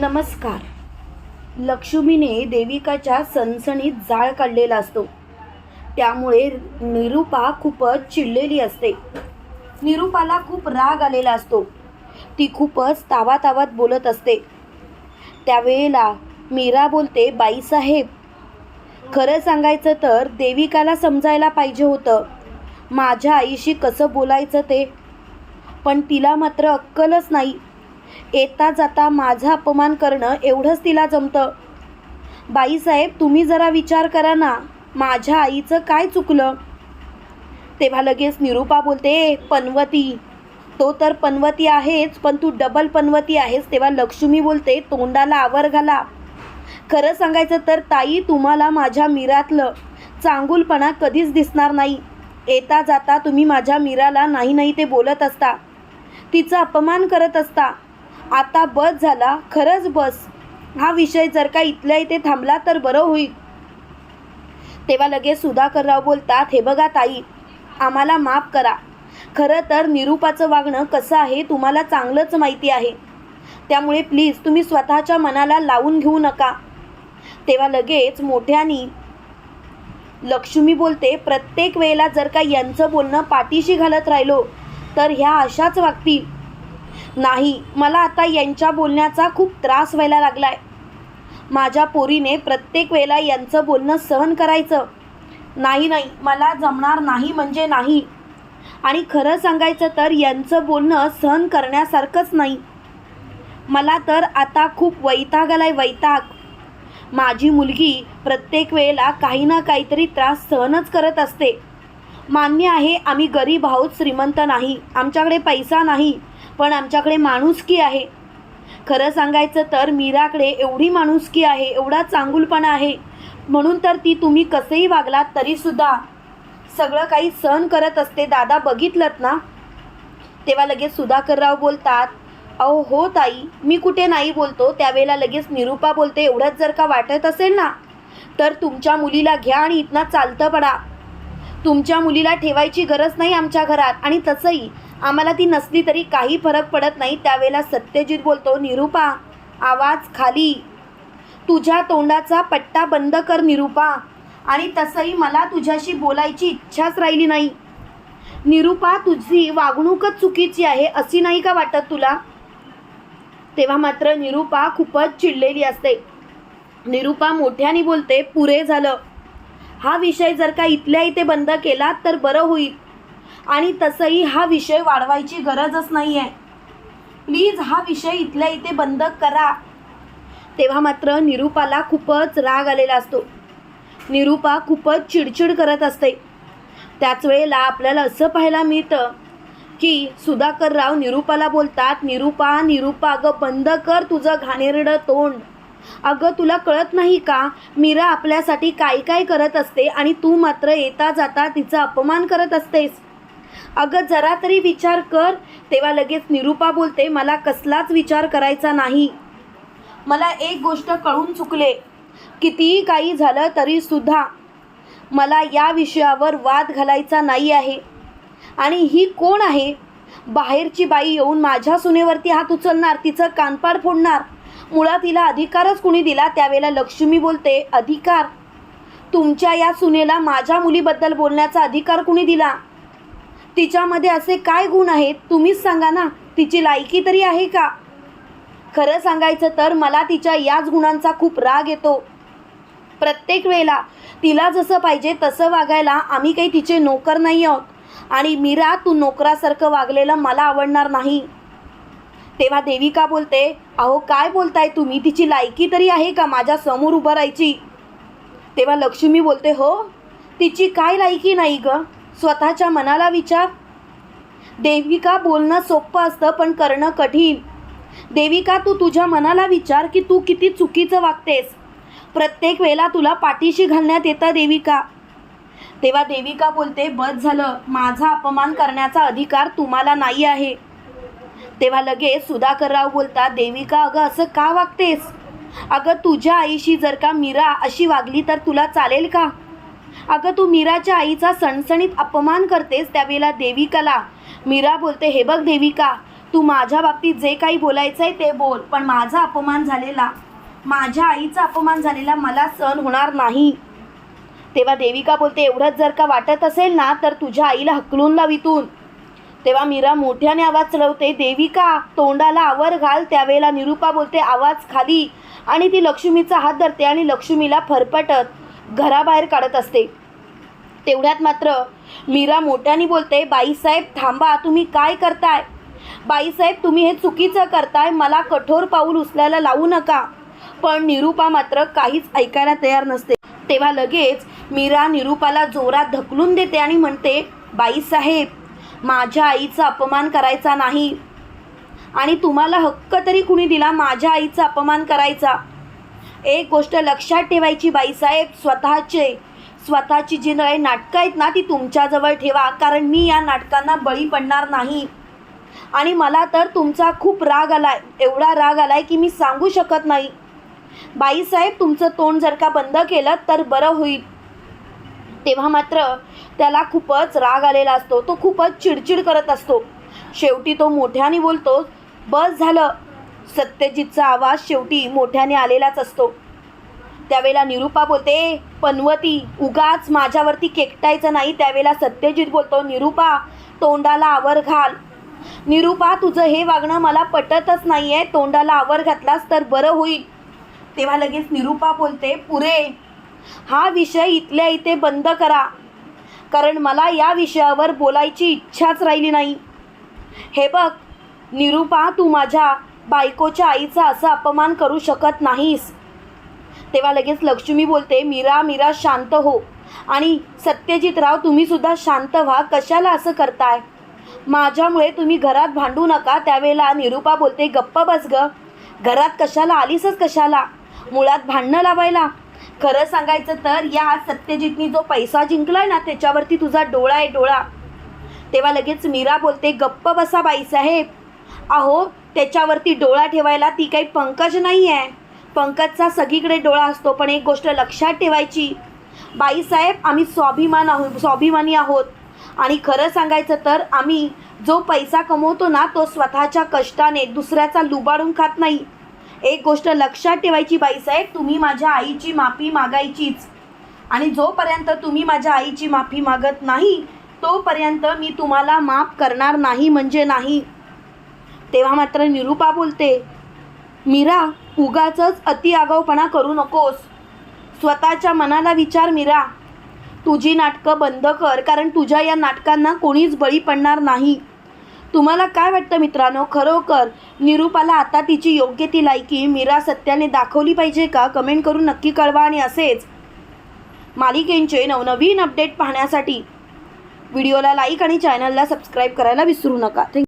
नमस्कार. लक्ष्मीने देविकाच्या सणसणीत जाळ काढलेला असतो. त्यामुळे निरूपा खूपच चिडलेली असते. निरूपाला खूप राग आलेला असतो. ती खूपच तावातावात बोलत असते. त्यावेळेला मीरा बोलते बाईसाहेब खरं सांगायचं तर देविकाला समजायला पाहिजे होतं. माझ्या आईशी कसं बोलायचं ते? पण तिला मात्र अक्कलच नाही. येता जाता माझा अपमान करणं एवढंच तिला जमतं. बाईसाहेब तुम्ही जरा विचार करा ना माझ्या आईचं काय चुकलं? तेव्हा लगेच निरूपा बोलते पनवती. तो तर पनवती आहेच पण तू डबल पनवती आहेस तेव्हा लक्ष्मी बोलते तोंडाला आवर घाला. खरं सांगायचं तर ताई तुम्हाला माझ्या मीरातलं चांगुलपणा कधीच दिसणार नाही. येता जाता तुम्ही माझ्या मीराला नाही नाही ते बोलत असता. तिचा अपमान करत असता. आता बस झाला. खरंच बस. हा विषय जर का इथल्या इथे थांबला तर बरं होईल. तेव्हा लगेच सुधाकरराव बोलतात हे बघा ताई आम्हाला माफ करा. खरं तर निरूपाचं वागणं कसं आहे तुम्हाला चांगलंच माहिती आहे. त्यामुळे प्लीज तुम्ही स्वतःच्या मनाला लावून घेऊ नका. तेव्हा लगेच मोठ्यानी लक्ष्मी बोलते प्रत्येक वेळेला जर का यांचं बोलणं पाठीशी घालत राहिलो तर ह्या अशाच वागतील. नाही मला आता यांच्या बोलण्याचा खूप त्रास व्हायला लागलाय. माझ्या पोरीने प्रत्येक वेळेला यांचं बोलणं सहन करायचं. नाही नाही मला जमणार नाही म्हणजे नाही. आणि खरं सांगायचं तर यांचं बोलणं सहन करण्यासारखंच नाही. मला तर आता खूप वैताग आलाय वैताग. माझी मुलगी प्रत्येक वेळेला काही ना काहीतरी त्रास सहनच करत असते. मान्य आहे आम्ही गरीब आहोत श्रीमंत नाही आमच्याकडे पैसा नाही पण आमच्याकडे माणुसकी आहे. खरं सांगायचं तर मीराकडे एवढी माणुसकी आहे एवढा चांगुलपणा आहे. म्हणून तर ती तुम्ही कसेही वागलात तरीसुद्धा सगळं काही सहन करत असते. दादा बघितलंत ना? तेव्हा लगेच सुधाकरराव बोलतात अहो हो ताई मी कुठे नाही बोलतो. त्यावेळेला लगेच निरूपा बोलते. एवढंच जर का वाटत असेल ना तर तुमच्या मुलीला घ्या आणि इथनं चालतं पडा. तुमच्या मुलीला ठेवायची गरज नाही आमच्या घरात. आणि तसंही आम्हाला ती नसली तरी काही फरक पडत नाही. त्यावेळेला सत्यजित बोलतो निरूपा आवाज खाली. तुझ्या तोंडाचा पट्टा बंद कर निरूपा. आणि तसंही मला तुझ्याशी बोलायची इच्छाच राहिली नाही. निरूपा तुझी वागणूकच चुकीची आहे अशी नाही का वाटत तुला? तेव्हा मात्र निरूपा खूपच चिडलेली असते. निरूपा मोठ्याने बोलते पुरे झालं. हा विषय जर का इथल्या इथे बंद केला तर बरं होईल. आणि तसंही हा विषय वाढवायची गरजच नाही आहे प्लीज हा विषय इथल्या इथे बंद करा. तेव्हा मात्र निरूपाला खूपच राग आलेला असतो. निरूपा खूपच चिडचिड करत असते. त्याच वेळेला आपल्याला असं पाहायला मिळतं की सुधाकरराव निरूपाला बोलतात निरूपा निरूपा ग बंद कर तुझं घाणेरडं तोंड. अगं तुला कळत नाही का? मीरा आपल्यासाठी काय काय करत असते आणि तू मात्र येता जाता तिचा अपमान करत असतेस. अगं जरा तरी विचार कर. तेव्हा लगेच निरूपा बोलते मला कसलाच विचार करायचा नाही. मला एक गोष्ट कळून चुकले. कितीही काही झालं तरीसुद्धा मला या विषयावर वाद घालायचा नाही आहे. आणि ही कोण आहे? बाहेरची बाई येऊन माझ्या सुनेवरती हात उचलणार तिचं कानपाड फोडणार. मुळात तिला अधिकारच कुणी दिला? त्यावेळेला लक्ष्मी बोलते अधिकार. तुमच्या या सुनेला माझ्या मुलीबद्दल बोलण्याचा अधिकार कुणी दिला? तिच्यामध्ये असे काय गुण आहेत? तुम्हीच सांगा ना. तिची लायकी तरी आहे का? खरं सांगायचं तर मला तिच्या याच गुणांचा खूप राग येतो. प्रत्येक वेळेला तिला जसं पाहिजे तसं वागायला आम्ही काही तिचे नोकर नाही आहोत. आणि मीरा तू नोकरासारखं वागलेलं मला आवडणार नाही. तेव्हा देविका बोलते? अहो काय बोलताय तुम्ही? तिची लायकी तरी आहे का माझ्यासमोर उभं राहायची? तेव्हा लक्ष्मी बोलते हो तिची काय लायकी नाही ग? स्वतःच्या मनाला विचार. देविका बोलणं सोपं असतं पण करणं कठीण? देविका तू तुझ्या मनाला विचार की तू किती चुकीचं वागतेस? प्रत्येक वेळेला तुला पाठीशी घालण्यात येतं देविका तेव्हा देविका बोलते बस झालं. माझा अपमान करण्याचा अधिकार तुम्हाला नाही आहे. तेव्हा लगेच सुधाकरराव बोलतात देविका अगं असं का वागतेस? अगं तुझ्या आईशी जर का मीरा अशी वागली तर तुला चालेल का? अगं तू मीराच्या आईचा सणसणीत अपमान करतेस त्यावेळेला देविकाला. मीरा बोलते हे बघ देविका तू माझ्या बाबतीत जे काही बोलायचं आहे ते बोल पण माझा अपमान झालेला माझ्या आईचा अपमान झालेला मला सहन होणार नाही. तेव्हा देविका बोलते एवढंच जर का वाटत असेल ना तर तुझ्या आईला हकलून लाव इथून. तेव्हा मीरा मोठ्याने आवाज चढवते देविका तोंडाला आवर घाल. त्यावेळेला निरूपा बोलते आवाज खाली. आणि ती लक्ष्मीचा हात धरते आणि लक्ष्मीला फरफटत घराबाहेर काढत असते. तेवढ्यात मात्र मीरा मोठ्याने बोलते बाईसाहेब थांबा तुम्ही काय करताय? बाईसाहेब तुम्ही हे चुकीचं करताय मला कठोर पाऊल उचलायला लावू नका. पण निरूपा मात्र काहीच ऐकायला तयार नसते. तेव्हा लगेच मीरा निरूपाला जोरात ढकलून देते आणि म्हणते बाईसाहेब माझ्या आईचा अपमान करायचा नाही. आणि तुम्हाला हक्क तरी कुणी दिला माझ्या आईचा अपमान करायचा? एक गोष्ट लक्षात ठेवायची बाईसाहेब स्वतःचे स्वतःची जी नळे नाटकं आहेत ना ती तुमच्याजवळ ठेवा कारण मी या नाटकांना बळी पडणार नाही. आणि मला तर तुमचा खूप राग आला आहे एवढा राग आला आहे की मी सांगू शकत नाही. बाईसाहेब तुमचं तोंड जर का बंद केलं तर बरं होईल. तेव्हा मात्र त्याला खूपच राग आलेला असतो. तो खूपच चिडचिड करत असतो. शेवटी तो मोठ्याने बोलतो बस झालं. सत्यजितचा आवाज शेवटी मोठ्याने आलेलाच असतो. त्यावेळेला निरूपा बोलते पनवती उगाच माझ्यावरती केकटायचं नाही. त्यावेळेला सत्यजित बोलतो निरूपा तोंडाला आवर घाल. निरूपा तुझं हे वागणं मला पटतच नाही आहे तोंडाला आवर घातलास तर बरं होईल. तेव्हा लगेच निरूपा बोलते पुरे हा विषय इथल्या इथे बंद करा. कारण मला या विषयावर बोलायची इच्छाच राहिली नाही. हे बघ निरूपा तू माझ्या बायकोच्या आईचा असा अपमान करू शकत नाहीस. तेव्हा लगेच लक्ष्मी बोलते मीरा मीरा शांत हो. आणि सत्यजितराव राव तुम्हीसुद्धा शांत व्हा. कशाला असं करताय? माझ्यामुळे तुम्ही घरात भांडू नका. त्यावेळेला निरूपा बोलते गप्प बस ग. घरात कशाला? आलीसच कशाला? मुळात भांडणं लावायला खरं सांगायचं तर या सत्यजितनी जो पैसा जिंकलाय ना त्याच्यावरती तुझा डोळा आहे डोळा. तेव्हा लगेच मीरा बोलते गप्प बसा बाईसाहेब. अहो त्याच्यावरती डोळा ठेवायला ती काही पंकज नाही आहे पंकजचा सगळीकडे डोळा असतो पण एक गोष्ट लक्षात ठेवायची. बाईसाहेब आम्ही स्वाभिमान आहोत स्वाभिमानी आहोत. आणि खरं सांगायचं तर आम्ही जो पैसा कमवतो ना तो स्वतःच्या कष्टाने दुसऱ्याचा लुबाडून खात नाही. एक गोष्ट लक्षात ठेवायची बाईसाहेब तुम्ही माझ्या आईची माफी मागायचीच. आणि जोपर्यंत तुम्ही माझ्या आईची माफी मागत नाही तोपर्यंत मी तुम्हाला माफ करणार नाही म्हणजे नाही. तेव्हा मात्र निरूपा बोलते मीरा उगाच अति आगाऊपणा करू नकोस. स्वतःच्या मनाला विचार मीरा. तुझी नाटकं बंद कर कारण तुझ्या या नाटकांना कोणीच बळी पडणार नाही. तुम्हाला काय वाटतं मित्रांनो? खरोखर निरूपाला आता तिची योग्य ती लायकी मीरा सत्याने दाखवली पाहिजे का? कमेंट करून नक्की कळवा आणि असेच मालिकेंचे नवनवीन अपडेट पाहण्यासाठी. व्हिडिओला लाईक आणि चॅनलला सबस्क्राईब करायला विसरू नका. थँक्यू